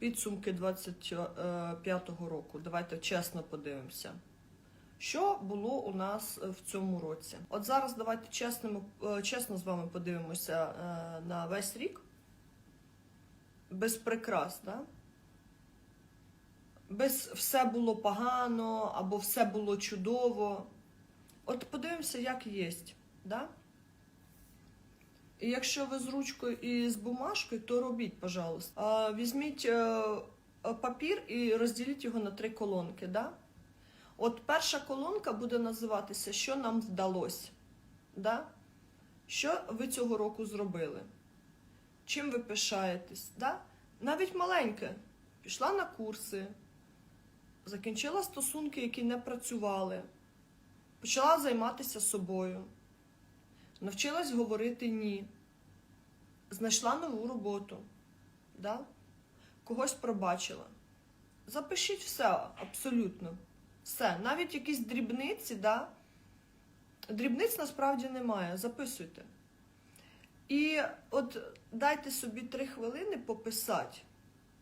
підсумки 25-го року. Давайте чесно подивимося. Що було у нас е, в цьому році? От зараз давайте чесними, е, чесно з вами подивимося е, на весь рік. Без прикрас, да? без все було погано або все було чудово. От подивимося, як є. Да? І якщо ви з ручкою і з бумажкою, то робіть, пожалуйста. Візьміть е, папір і розділіть його на три колонки. Да? От перша колонка буде називатися Що нам вдалося. Да? Що ви цього року зробили? Чим ви пишаєтесь? Да? Навіть маленьке. Пішла на курси, закінчила стосунки, які не працювали, почала займатися собою, навчилась говорити ні, знайшла нову роботу, да? когось пробачила. Запишіть все абсолютно. Все. Навіть якісь дрібниці, да? дрібниць насправді немає. Записуйте. І от дайте собі три хвилини пописати,